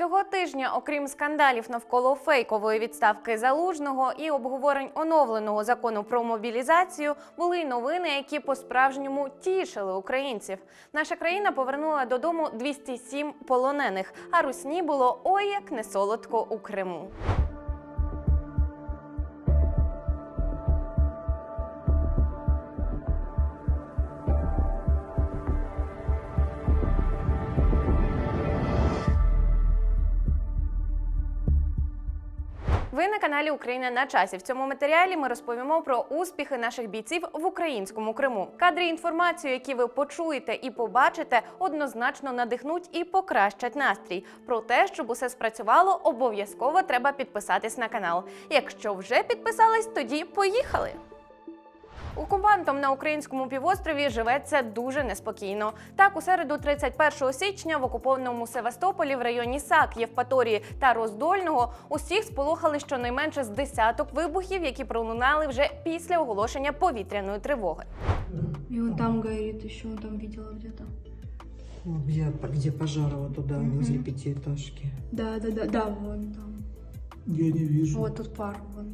Цього тижня, окрім скандалів навколо фейкової відставки залужного і обговорень оновленого закону про мобілізацію, були й новини, які по-справжньому тішили українців. Наша країна повернула додому 207 полонених, а русні було ой як не солодко у Криму. Ви на каналі Україна на часі. В цьому матеріалі ми розповімо про успіхи наших бійців в українському Криму. Кадри інформацію, які ви почуєте і побачите, однозначно надихнуть і покращать настрій. Про те, щоб усе спрацювало, обов'язково треба підписатись на канал. Якщо вже підписались, тоді поїхали. Окупантам на українському півострові живеться дуже неспокійно. Так, у середу, 31 січня, в окупованому Севастополі в районі САК, Євпаторії та Роздольного усіх сполохали щонайменше з десяток вибухів, які пролунали вже після оголошення повітряної тривоги. И он там горит еще, он там видела где-то. Вот где, где пожар вот туда, Мгм. возле пятиэтажки. Да, да, да, да, вон там. Я не вижу. Вот тут пар, вон.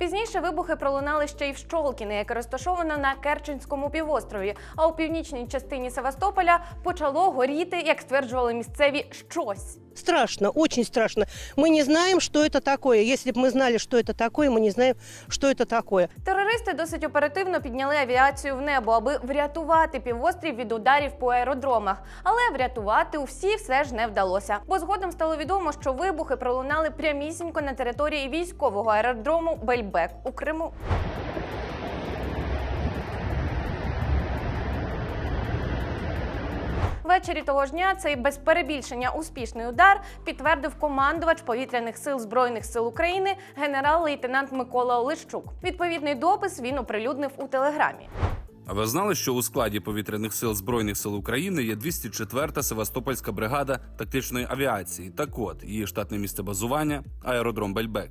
Пізніше вибухи пролунали ще й в Щолкіни, яке розташовано на Керченському півострові. А у північній частині Севастополя почало горіти, як стверджували місцеві, щось. Страшно, очень страшно. Мы не знаем, что это такое. Если бы мы знали, что это такое, мы не знаем, что это такое. Терористи досить оперативно підняли авіацію в небо, аби врятувати півострів від ударів по аеродромах. Але врятувати усі все ж не вдалося. Бо згодом стало відомо, що вибухи пролунали прямісінько на території військового аеродрому Бельбек у Криму. Ввечері того ж дня цей без перебільшення успішний удар підтвердив командувач повітряних сил збройних сил України генерал-лейтенант Микола Олещук. Відповідний допис він оприлюднив у телеграмі. А ви знали, що у складі повітряних сил збройних сил України є 204-та Севастопольська бригада тактичної авіації. Так от її штатне місце базування аеродром Бельбек.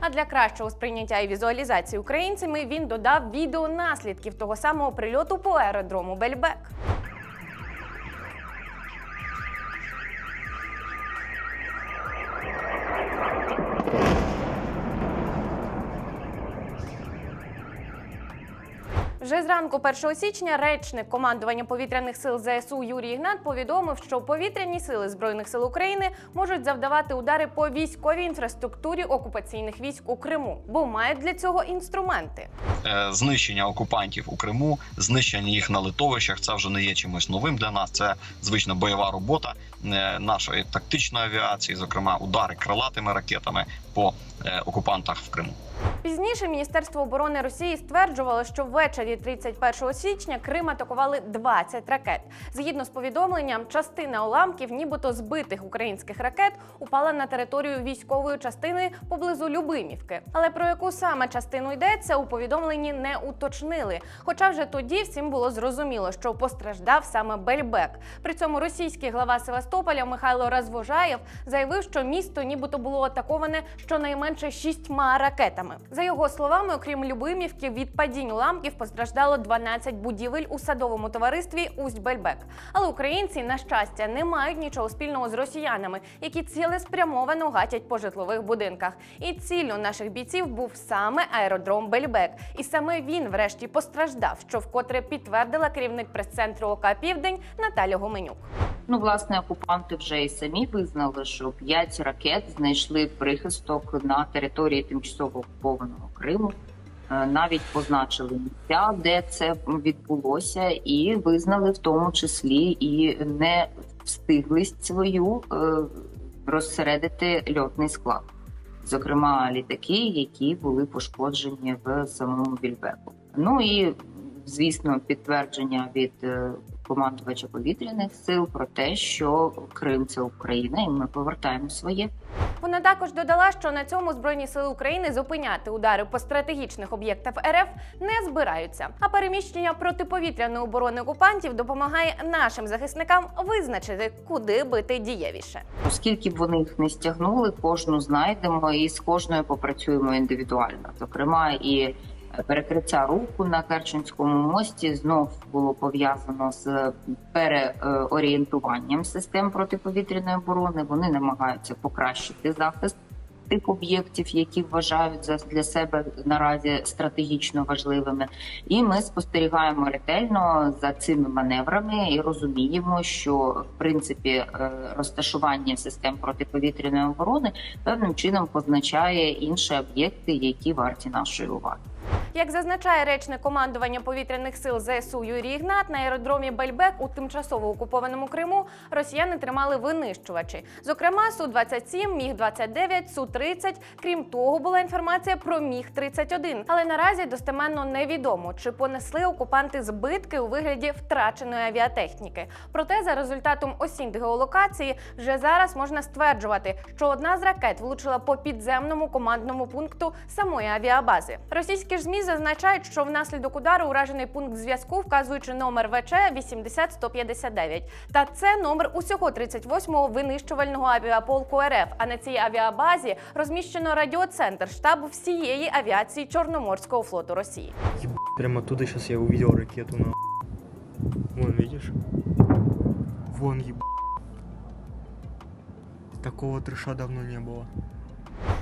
А для кращого сприйняття і візуалізації українцями він додав відео наслідків того самого прильоту по аеродрому Бельбек. Вже зранку 1 січня речник командування повітряних сил ЗСУ Юрій Ігнат повідомив, що повітряні сили збройних сил України можуть завдавати удари по військовій інфраструктурі окупаційних військ у Криму, бо мають для цього інструменти. е, знищення окупантів у Криму, знищення їх на литовищах. Це вже не є чимось новим для нас. Це звична бойова робота е, нашої тактичної авіації, зокрема удари крилатими ракетами по е, окупантах в Криму. Пізніше Міністерство оборони Росії стверджувало, що ввечері 31 січня Крим атакували 20 ракет. Згідно з повідомленням, частина уламків, нібито збитих українських ракет, упала на територію військової частини поблизу Любимівки. Але про яку саме частину йдеться, у повідомленні не уточнили. Хоча вже тоді всім було зрозуміло, що постраждав саме Бельбек. При цьому російський глава Севастополя Михайло Розвожаєв заявив, що місто нібито було атаковане щонайменше шістьма ракетами. За його словами, окрім Любимівки, від падінь уламків постраждало 12 будівель у садовому товаристві Усть-Бельбек. Але українці, на щастя, не мають нічого спільного з росіянами, які цілеспрямовано гатять по житлових будинках. І ціллю наших бійців був саме аеродром Бельбек. І саме він, врешті, постраждав, що вкотре підтвердила керівник прес-центру ОК Південь Наталя Гуменюк. Ну, власне, окупанти вже і самі визнали, що п'ять ракет знайшли прихисток на території тимчасово окупованого Криму. Е, Навіть позначили місця, де це відбулося, і визнали в тому числі і не встиглість свою е, розсередити льотний склад, зокрема літаки, які були пошкоджені в самому Більбеку. Ну і звісно, підтвердження від е, командувача повітряних сил про те, що Крим це Україна, і ми повертаємо своє. Вона також додала, що на цьому збройні сили України зупиняти удари по стратегічних об'єктах РФ не збираються. А переміщення протиповітряної оборони окупантів допомагає нашим захисникам визначити, куди бити дієвіше. Оскільки б вони їх не стягнули, кожну знайдемо і з кожною попрацюємо індивідуально. Зокрема, і Перекриття руху на Керченському мості знов було пов'язано з переорієнтуванням систем протиповітряної оборони. Вони намагаються покращити захист тих об'єктів, які вважають за для себе наразі стратегічно важливими. І ми спостерігаємо ретельно за цими маневрами і розуміємо, що в принципі е, розташування систем протиповітряної оборони певним чином позначає інші об'єкти, які варті нашої уваги. Як зазначає речник командування повітряних сил ЗСУ Юрій Ігнат, на аеродромі Бельбек у тимчасово окупованому Криму росіяни тримали винищувачі. Зокрема, су 27 міг 29 су 30 Крім того, була інформація про міг 31 Але наразі достеменно невідомо, чи понесли окупанти збитки у вигляді втраченої авіатехніки. Проте, за результатом осінь геолокації, вже зараз можна стверджувати, що одна з ракет влучила по підземному командному пункту самої авіабази. Російські ж ЗМІ зазначають, що внаслідок удару уражений пункт зв'язку, вказуючи номер ВЧ 80159. Та це номер усього 38-го винищувального авіаполку РФ. А на цій авіабазі розміщено радіоцентр штабу всієї авіації Чорноморського флоту Росії. Прямо оттуда сейчас я увидел ракету на. Вон, видишь? Вон еб... Такого трэша давно не было.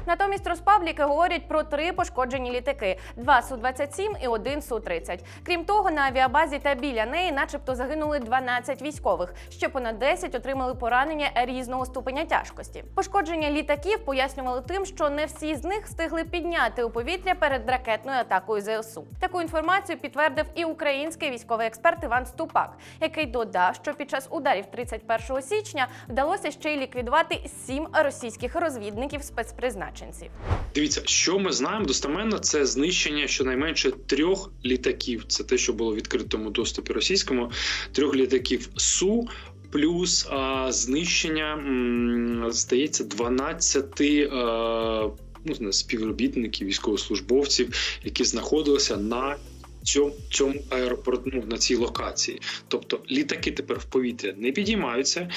Натомість розпабліки говорять про три пошкоджені літаки: два су 27 і один су 30 Крім того, на авіабазі та біля неї, начебто, загинули 12 військових. Ще понад 10 отримали поранення різного ступеня тяжкості. Пошкодження літаків пояснювали тим, що не всі з них встигли підняти у повітря перед ракетною атакою ЗСУ. Таку інформацію підтвердив і український військовий експерт Іван Ступак, який додав, що під час ударів 31 січня вдалося ще й ліквідувати сім російських розвідників спецпризначенців. Дивіться, що ми знаємо достеменно, це знищення щонайменше трьох літаків. Це те, що було в відкритому доступі російському, трьох літаків Су. Плюс а, знищення м, здається 12 а, ну, співробітників, військовослужбовців, які знаходилися на цьому, цьому аеропорту ну, на цій локації. Тобто літаки тепер в повітря не підіймаються, е,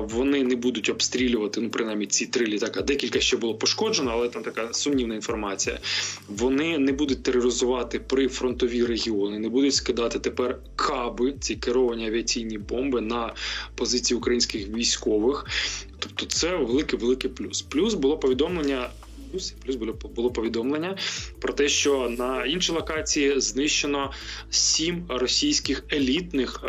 вони не будуть обстрілювати, ну принаймні ці три літака. Декілька ще було пошкоджено, але там така сумнівна інформація. Вони не будуть тероризувати прифронтові регіони, не будуть скидати тепер каби, ці керовані авіаційні бомби на позиції українських військових. Тобто, це великий великий плюс. Плюс було повідомлення. Плюс плюс було було повідомлення про те, що на іншій локації знищено сім російських елітних е,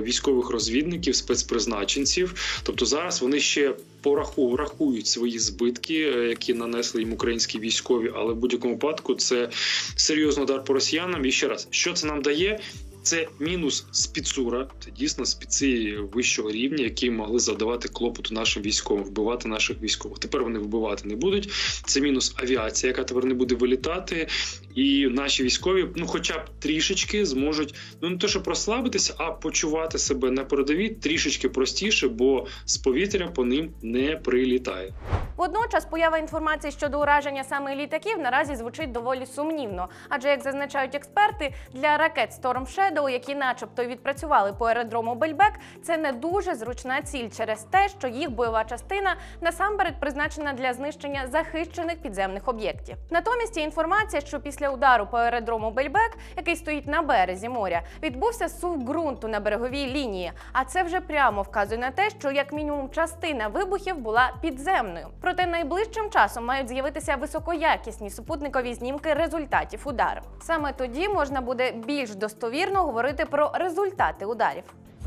військових розвідників, спецпризначенців. Тобто зараз вони ще пораху рахують свої збитки, е, які нанесли їм українські військові, але в будь-якому випадку це серйозний удар по росіянам. І ще раз, що це нам дає? Це мінус спецура, це дійсно спеці вищого рівня, які могли завдавати клопоту нашим військовим, вбивати наших військових. Тепер вони вбивати не будуть. Це мінус авіація, яка тепер не буде вилітати, і наші військові, ну хоча б трішечки зможуть ну не то, що прослабитися, а почувати себе на передовій трішечки простіше, бо з повітря по ним не прилітає. Водночас поява інформації щодо ураження саме літаків наразі звучить доволі сумнівно. Адже, як зазначають експерти, для ракет Storm Shadow, які, начебто, відпрацювали по аеродрому Бельбек, це не дуже зручна ціль через те, що їх бойова частина насамперед призначена для знищення захищених підземних об'єктів. Натомість є інформація, що після удару по аеродрому Бельбек, який стоїть на березі моря, відбувся сув ґрунту на береговій лінії. А це вже прямо вказує на те, що як мінімум частина вибухів була підземною. Проте найближчим часом мають з'явитися високоякісні супутникові знімки результатів удару. Саме тоді можна буде більш достовірно говорити про результати ударів.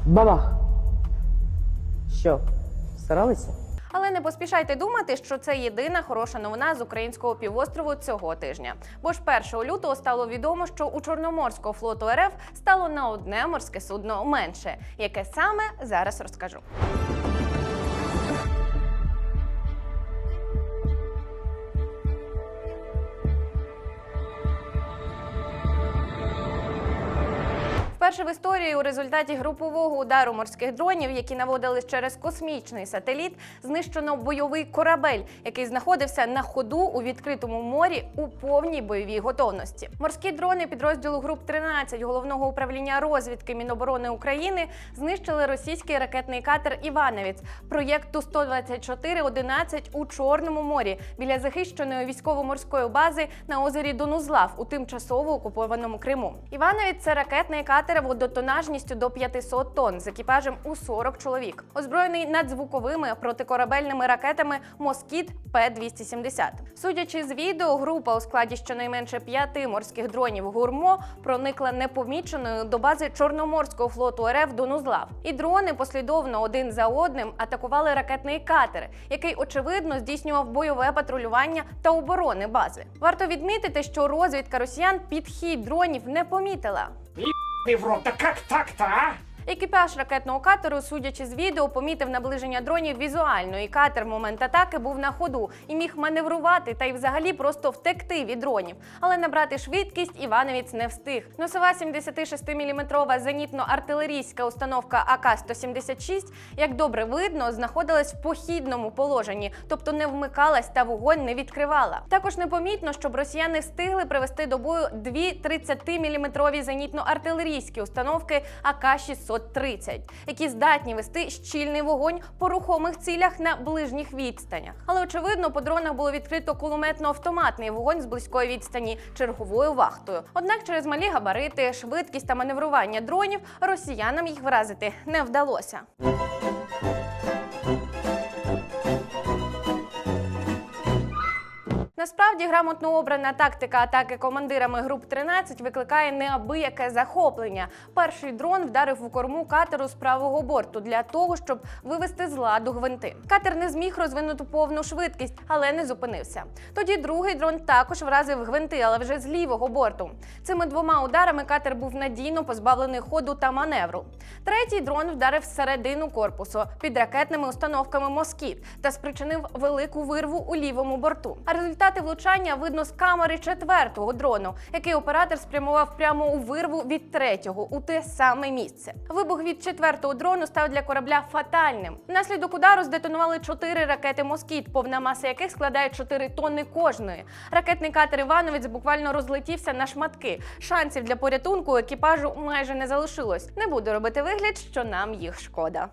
Бабах. Що, старалися? Але не поспішайте думати, що це єдина хороша новина з українського півострову цього тижня. Бо ж 1 лютого стало відомо, що у Чорноморського флоту РФ стало на одне морське судно менше. Яке саме зараз розкажу. Вперше в історії у результаті групового удару морських дронів, які наводились через космічний сателіт, знищено бойовий корабель, який знаходився на ходу у відкритому морі у повній бойовій готовності. Морські дрони підрозділу груп 13 головного управління розвідки Міноборони України знищили російський ракетний катер Івановець проєкту 12411 у Чорному морі біля захищеної військово-морської бази на озері Донузлав у тимчасово окупованому Криму. Івановець це ракетний катер водотонажністю до 500 тонн з екіпажем у 40 чоловік, озброєний надзвуковими протикорабельними ракетами Москіт П-270. Судячи з відео, група у складі щонайменше п'яти морських дронів гурмо проникла непоміченою до бази Чорноморського флоту РФ Донузлав. І дрони послідовно один за одним атакували ракетний катер, який очевидно здійснював бойове патрулювання та оборони бази. Варто відмітити, що розвідка росіян підхід дронів не помітила. В да как так-то, а? Екіпаж ракетного катеру, судячи з відео, помітив наближення дронів візуально, і катер в момент атаки був на ходу і міг маневрувати та й взагалі просто втекти від дронів. Але набрати швидкість Івановець не встиг. Носова 76-мм зенітно-артилерійська установка АК-176, як добре видно, знаходилась в похідному положенні, тобто не вмикалась та вогонь не відкривала. Також непомітно, щоб росіяни встигли привести до бою дві 30-мм зенітно-артилерійські установки АК-630, які здатні вести щільний вогонь по рухомих цілях на ближніх відстанях. Але очевидно, по дронах було відкрито кулеметно-автоматний вогонь з близької відстані черговою вахтою. Однак через малі габарити, швидкість та маневрування дронів росіянам їх вразити не вдалося. Насправді грамотно обрана тактика атаки командирами груп 13 викликає неабияке захоплення. Перший дрон вдарив у корму катеру з правого борту для того, щоб вивести з ладу гвинти. Катер не зміг розвинути повну швидкість, але не зупинився. Тоді другий дрон також вразив гвинти, але вже з лівого борту. Цими двома ударами катер був надійно позбавлений ходу та маневру. Третій дрон вдарив всередину корпусу під ракетними установками Москіт та спричинив велику вирву у лівому борту. А результати влучання видно з камери четвертого дрону, який оператор спрямував прямо у вирву від третього у те саме місце. Вибух від четвертого дрону став для корабля фатальним. Внаслідок удару здетонували чотири ракети Москіт, повна маса яких складає 4 тонни кожної. Ракетний катер Івановець буквально розлетівся на шматки. Шансів для порятунку екіпажу майже не залишилось. Не буду робити вигляд, що нам їх шкода.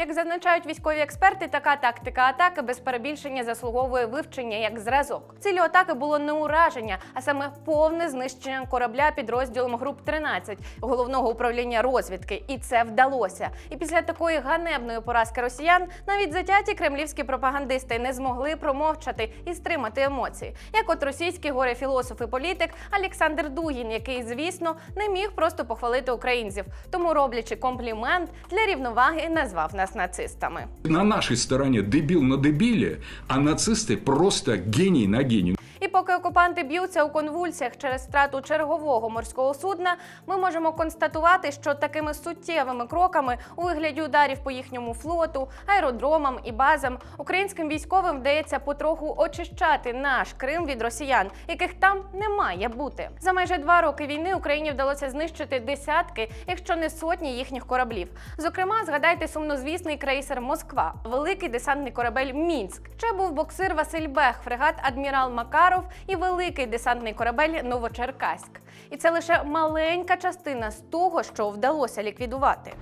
Як зазначають військові експерти, така тактика атаки без перебільшення заслуговує вивчення як зразок. Ціллю атаки було не ураження, а саме повне знищення корабля підрозділом груп 13 головного управління розвідки. І це вдалося. І після такої ганебної поразки росіян навіть затяті кремлівські пропагандисти не змогли промовчати і стримати емоції. Як от російський горе філософ і політик Олександр Дугін, який, звісно, не міг просто похвалити українців, тому роблячи комплімент для рівноваги, назвав нас нацистами. На нашей стороне дебил на дебиле, а нацисты просто гений на гений. І поки окупанти б'ються у конвульсіях через втрату чергового морського судна, ми можемо констатувати, що такими суттєвими кроками у вигляді ударів по їхньому флоту, аеродромам і базам українським військовим вдається потроху очищати наш Крим від росіян, яких там не має бути. За майже два роки війни Україні вдалося знищити десятки, якщо не сотні їхніх кораблів. Зокрема, згадайте сумнозвісний крейсер Москва, великий десантний корабель Мінськ. Ще був боксир Василь Бех, фрегат Адмірал Макаров і великий десантний корабель Новочеркаськ. І це лише маленька частина з того, що вдалося ліквідувати.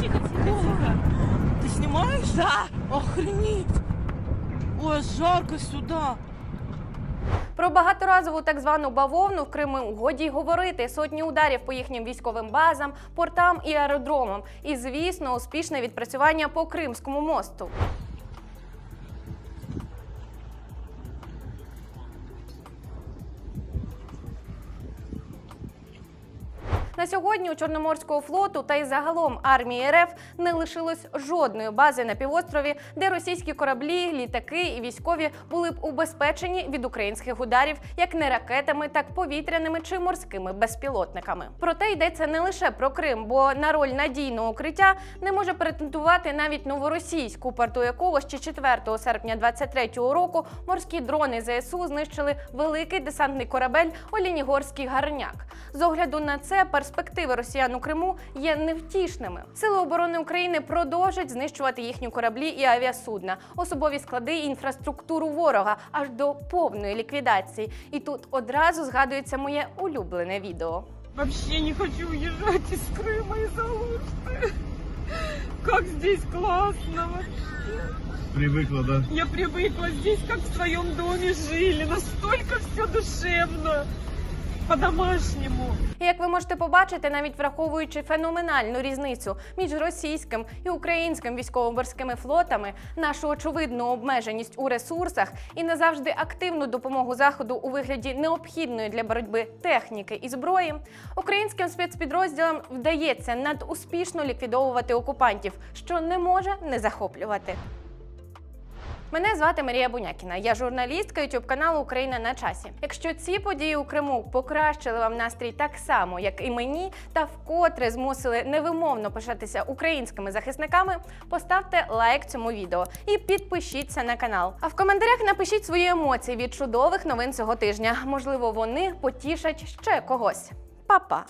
Тихо, тихо. Ты снимаешь? Да. Охренеть. Ой, жарко сюда. Про багаторазову так звану бавовну в Криму годі й говорити сотні ударів по їхнім військовим базам, портам і аеродромам. І, звісно, успішне відпрацювання по Кримському мосту. Сьогодні у Чорноморського флоту та й загалом армії РФ не лишилось жодної бази на півострові, де російські кораблі, літаки і військові були б убезпечені від українських ударів як не ракетами, так повітряними чи морськими безпілотниками. Проте йдеться не лише про Крим, бо на роль надійного укриття не може претендувати навіть новоросійськ, у порту якого ще 4 серпня 23-го року морські дрони ЗСУ знищили великий десантний корабель Олінігорський гарняк. З огляду на це перспективи росіян у Криму є невтішними. Сили оборони України продовжать знищувати їхні кораблі і авіасудна, особові склади і інфраструктуру ворога аж до повної ліквідації. І тут одразу згадується моє улюблене відео. Вообще не хочу уезжать из Крыма из Алушты. Как здесь классно вообще. Привыкла, да? Я привыкла здесь, как в своем доме жили. Настолько все душевно. По-домашнему. І як ви можете побачити, навіть враховуючи феноменальну різницю між російським і українським військово-морськими флотами, нашу очевидну обмеженість у ресурсах і не завжди активну допомогу заходу у вигляді необхідної для боротьби техніки і зброї, українським спецпідрозділам вдається надуспішно ліквідовувати окупантів, що не може не захоплювати. Мене звати Марія Бунякіна. Я журналістка youtube каналу Україна на часі. Якщо ці події у Криму покращили вам настрій так само, як і мені, та вкотре змусили невимовно пишатися українськими захисниками, поставте лайк цьому відео і підпишіться на канал. А в коментарях напишіть свої емоції від чудових новин цього тижня. Можливо, вони потішать ще когось. Па-па!